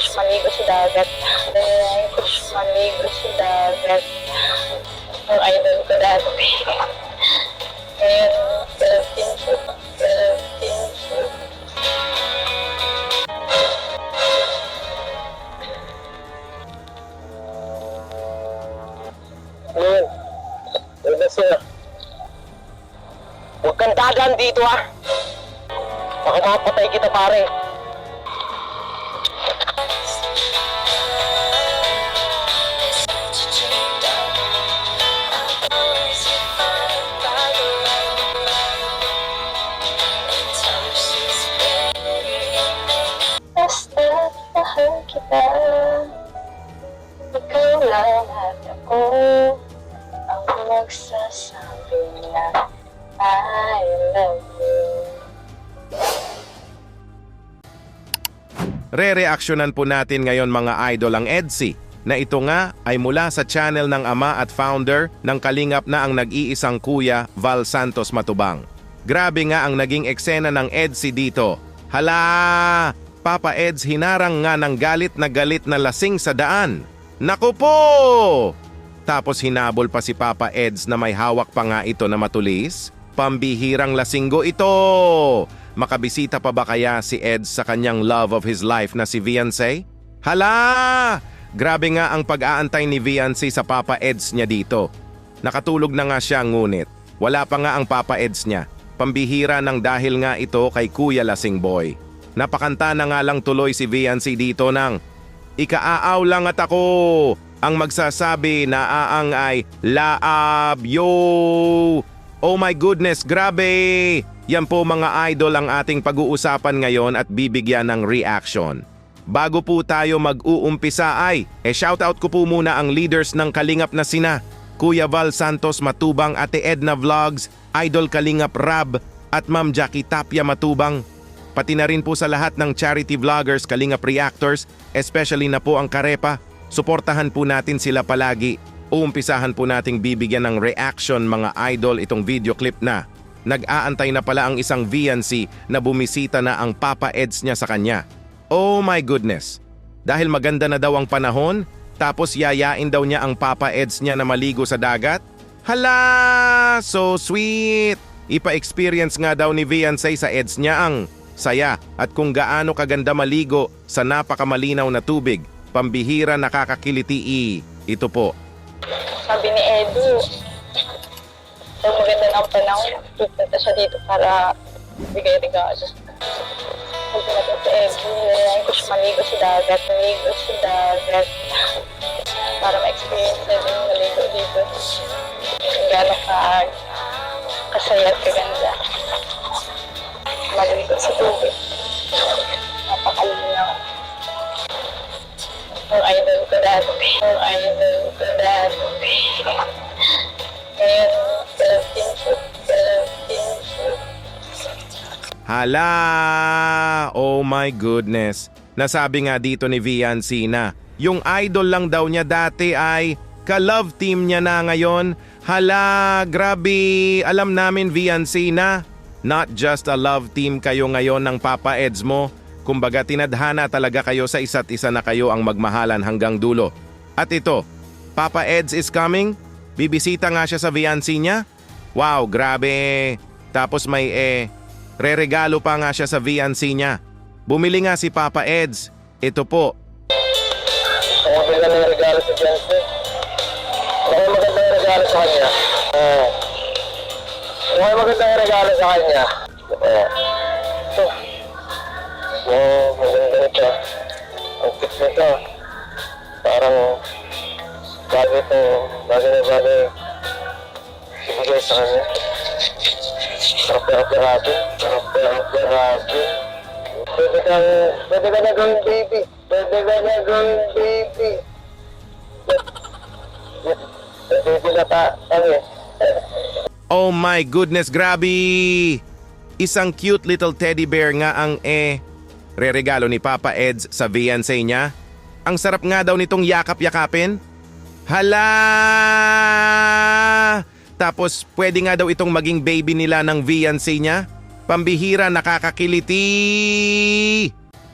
push maligo sa dagat. Then, push maligo sa dagat. Ang idol ko dati. Ngayon, Philippines. Philippines. Ngayon, labas na. Huwag kang dagan dito ah. Baka mapatay kita pare. Re-reaksyonan po natin ngayon mga idol ang EDSI na ito nga ay mula sa channel ng ama at founder ng Kalingap na ang nag-iisang kuya Val Santos Matubang. Grabe nga ang naging eksena ng EDSI dito. Hala! Papa Eds hinarang nga ng galit na galit na lasing sa daan. Naku po! Tapos hinabol pa si Papa Eds na may hawak pa nga ito na matulis. Pambihirang lasinggo ito! Makabisita pa ba kaya si Eds sa kanyang love of his life na si Viance? Hala! Grabe nga ang pag-aantay ni Viance sa Papa Eds niya dito. Nakatulog na nga siya ngunit wala pa nga ang Papa Eds niya. Pambihira ng dahil nga ito kay Kuya Lasing Boy. Napakanta na nga lang tuloy si Viance dito ng Ikaaaw lang at ako ang magsasabi na aang ay laab yo. Oh my goodness, grabe! Yan po mga idol ang ating pag-uusapan ngayon at bibigyan ng reaction. Bago po tayo mag-uumpisa ay, e shoutout ko po muna ang leaders ng Kalingap na sina, Kuya Val Santos Matubang, Ate Edna Vlogs, Idol Kalingap Rab, at Ma'am Jackie Tapia Matubang. Pati na rin po sa lahat ng charity vloggers, Kalingap Reactors, especially na po ang Karepa. Suportahan po natin sila palagi. Uumpisahan po nating bibigyan ng reaction mga idol itong video clip na. Nag-aantay na pala ang isang VNC na bumisita na ang Papa Eds niya sa kanya. Oh my goodness! Dahil maganda na daw ang panahon, tapos yayain daw niya ang Papa Eds niya na maligo sa dagat? Hala! So sweet! Ipa-experience nga daw ni Viancé sa Eds niya ang saya at kung gaano kaganda maligo sa napakamalinaw na tubig. Pambihira nakakakiliti Ito po. Sabi ni Edu, kung maganda ng panahon, pupunta siya dito para bigay regalo. Sabi natin sa Edu, nilalayan ko siya maligo sa dagat, maligo sa dagat. Para ma-experience na din maligo dito. Gaano ka kasaya at kaganda. Maligo sa tubig. Napakalinaw. Yung idol ko dati. Yung idol Hala! Oh my goodness. Nasabi nga dito ni Viancy na yung idol lang daw niya dati ay ka-love team niya na ngayon. Hala, grabe. Alam namin Viancy na not just a love team kayo ngayon ng Papa Eds mo. Kumbaga tinadhana talaga kayo sa isa't isa na kayo ang magmahalan hanggang dulo. At ito, Papa Eds is coming? Bibisita nga siya sa Viancy niya? Wow, grabe. Tapos may eh, Reregalo pa nga siya sa VNC niya. Bumili nga si Papa Eds. Ito po. Kung maganda yung regalo sa Beyonce. Kung maganda yung regalo sa kanya. Oo. Kung maganda yung regalo sa kanya. Oo. Ito. Oo, maganda ito. Ang cute nito. Parang bagay ito. Bagay na bagay. Ibigay sa kanya. Sarap na operado. Operado. Pwede kang, pwede ka na gawing baby. Pwede ka na gawing baby. Baby na ta, kami. Oh my goodness, grabe! Isang cute little teddy bear nga ang eh. Reregalo ni Papa Eds sa VNC niya. Ang sarap nga daw nitong yakap-yakapin. Hala! Tapos pwede nga daw itong maging baby nila ng VNC niya. Pambihira nakakakiliti!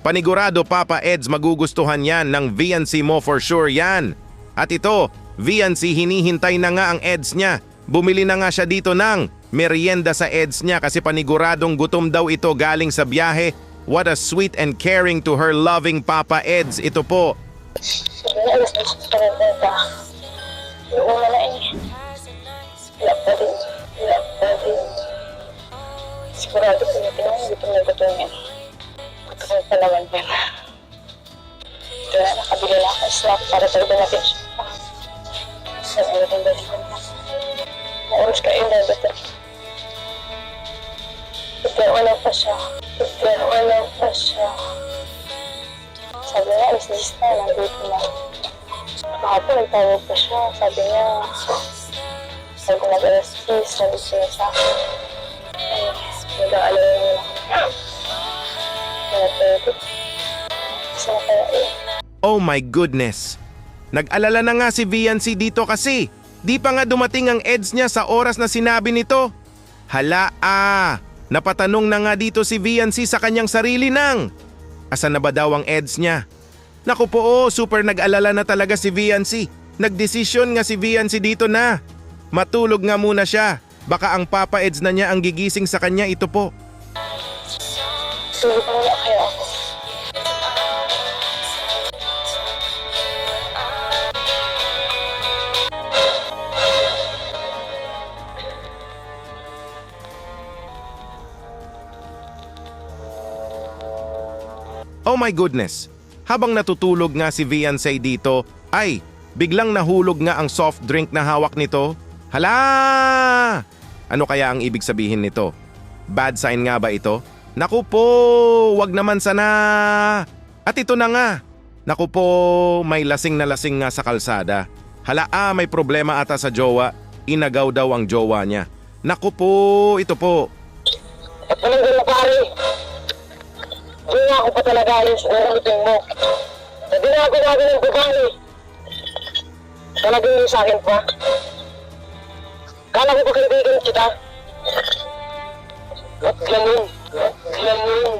Panigurado Papa Eds magugustuhan yan ng VNC mo for sure yan. At ito, VNC hinihintay na nga ang Eds niya. Bumili na nga siya dito ng merienda sa Eds niya kasi paniguradong gutom daw ito galing sa biyahe. What a sweet and caring to her loving Papa Eds. Ito po. Alas na eh. Wala pa din. Wala pa din. Sigurado ko na tinanong, gutom na gutom yan. Gutom pa naman yan. Kaya nakabili na ako snack para talaga natin siya. Saan ay natin balik ko na. Maoras ka yung dagat. Pagkawan pa siya. Pagkawan pa siya. Sabi niya, alas 10 na, nandito na. Kahapon, nagtawag pa siya. Sabi niya, sabi ko nag-alas 10, nandito na sa akin. Na. Saan kaya eh? Oh my goodness. Nag-alala na nga si VNC dito kasi. Di pa nga dumating ang EDS niya sa oras na sinabi nito. Hala ah, napatanong na nga dito si VNC sa kanyang sarili nang. Asan na ba daw ang EDS niya? Naku po oh, super nag-alala na talaga si VNC. Nagdesisyon nga si VNC dito na. Matulog nga muna siya. Baka ang Papa EDS na niya ang gigising sa kanya ito po. Oh my goodness! Habang natutulog nga si Viancé dito, ay biglang nahulog nga ang soft drink na hawak nito. Hala! Ano kaya ang ibig sabihin nito? Bad sign nga ba ito? Naku po, wag naman sana. At ito na nga. Naku po, may lasing na lasing nga sa kalsada. Hala ah, may problema ata sa jowa. Inagaw daw ang jowa niya. Naku po, ito po. At mananggal na pare. Ginawa ko pa talaga yung siguro mo. Sa dinago namin ng babae. Talagang sa akin pa. Kala ko ba kaibigan kita? At ganun. At ganun.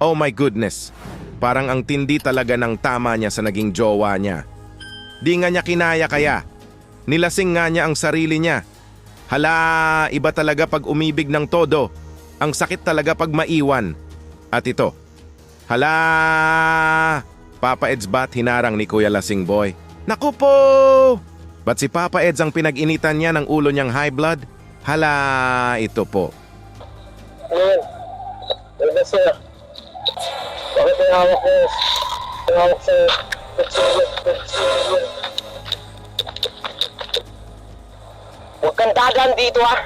Oh my goodness. Parang ang tindi talaga ng tama niya sa naging jowa niya. Di nga niya kinaya kaya. Nilasing nga niya ang sarili niya. Hala, iba talaga pag umibig ng todo. Ang sakit talaga pag maiwan. At ito. Hala! Papa Eds ba't hinarang ni Kuya Lasing Boy? Naku po! Ba't si Papa Eds ang pinag-initan niya ng ulo niyang high blood? Hala, ito po. Ngayon. Ano ba siya? Bakit may hawak ko? May hawak sa kutsilyo, kutsilyo. Huwag kang dagan dito ah.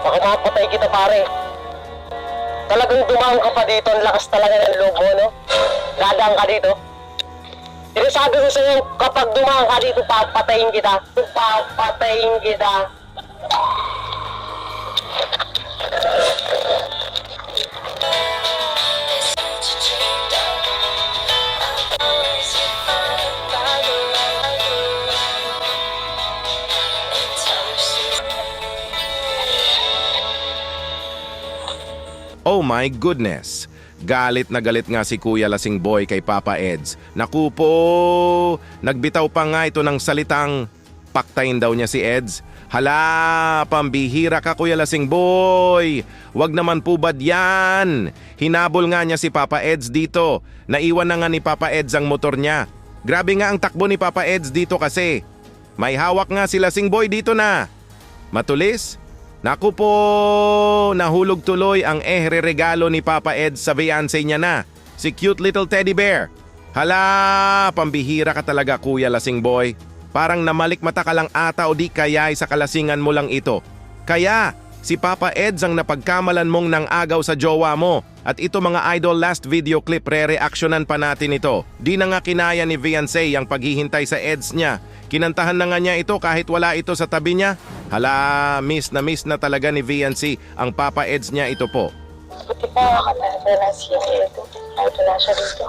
Baka mapatay kita pare. Talagang dumaan ka pa dito. Ang lakas talaga ng loob mo, no? Dadaan ka dito. Sinasabi ko sa'yo, kapag dumaan ka dito, papatayin kita. Papatayin kita. Oh my goodness! Galit na galit nga si Kuya Lasing Boy kay Papa Eds. Naku po! Nagbitaw pa nga ito ng salitang paktayin daw niya si Eds. Hala, pambihira ka Kuya Lasing Boy! Wag naman po bad yan! Hinabol nga niya si Papa Eds dito. Naiwan na nga ni Papa Eds ang motor niya. Grabe nga ang takbo ni Papa Eds dito kasi. May hawak nga si Lasing Boy dito na. Matulis? Naku po, nahulog tuloy ang ehre regalo ni Papa Ed sa fiancé niya na, si cute little teddy bear. Hala, pambihira ka talaga kuya lasing boy. Parang namalik mata ka lang ata o di kaya sa kalasingan mo lang ito. Kaya, si Papa Eds ang napagkamalan mong nang agaw sa jowa mo. At ito mga idol last video clip re-reactionan pa natin ito. Di na nga kinaya ni Viancé ang paghihintay sa Eds niya. Kinantahan na nga niya ito kahit wala ito sa tabi niya. Hala, miss na miss na talaga ni Viancy ang Papa Eds niya ito po. Buti pa nakatanda na siya dito. Kahit wala siya dito.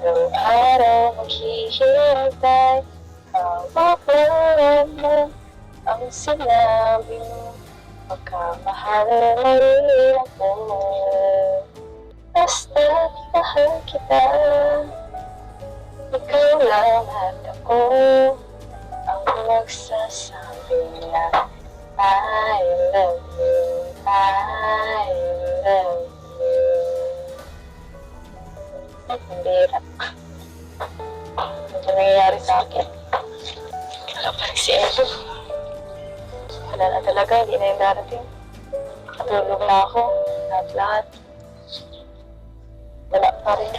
Araw-araw maghihintay. Hawak lang naman ang sinabi mo, magkamahal na rin ako. Basta mahal kita, ikaw lang at ako, ang magsasabi na I love you, I love you. Ang hirap. Ang nangyayari sa akin. Wala pa rin si Edo. Wala na talaga, hindi na yung darating. Natulog na ako, lahat-lahat. Wala pa rin.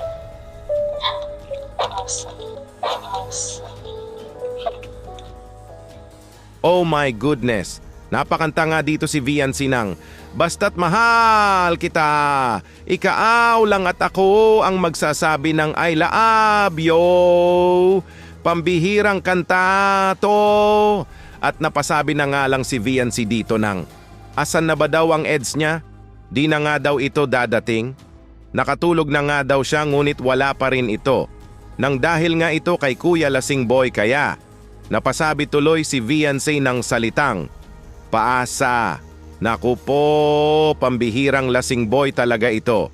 Oh my goodness! Napakanta nga dito si Vian Sinang. Basta't mahal kita, ikaaw lang at ako ang magsasabi ng I love you. Pambihirang kanta to. At napasabi na nga lang si VNC dito ng, asan na ba daw ang eds niya? Di na nga daw ito dadating? Nakatulog na nga daw siya ngunit wala pa rin ito. Nang dahil nga ito kay Kuya Lasing Boy kaya, napasabi tuloy si VNC ng salitang, Paasa, naku po, pambihirang lasing boy talaga ito.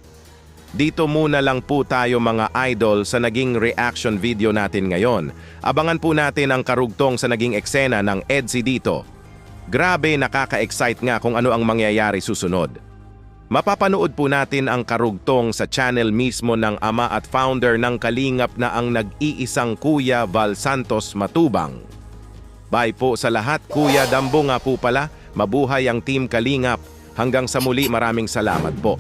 Dito muna lang po tayo mga idol sa naging reaction video natin ngayon. Abangan po natin ang karugtong sa naging eksena ng EDSI dito. Grabe nakaka-excite nga kung ano ang mangyayari susunod. Mapapanood po natin ang karugtong sa channel mismo ng ama at founder ng Kalingap na ang nag-iisang Kuya Val Santos Matubang. Bye po sa lahat, Kuya Dambo nga po pala. Mabuhay ang Team Kalingap. Hanggang sa muli, maraming salamat po.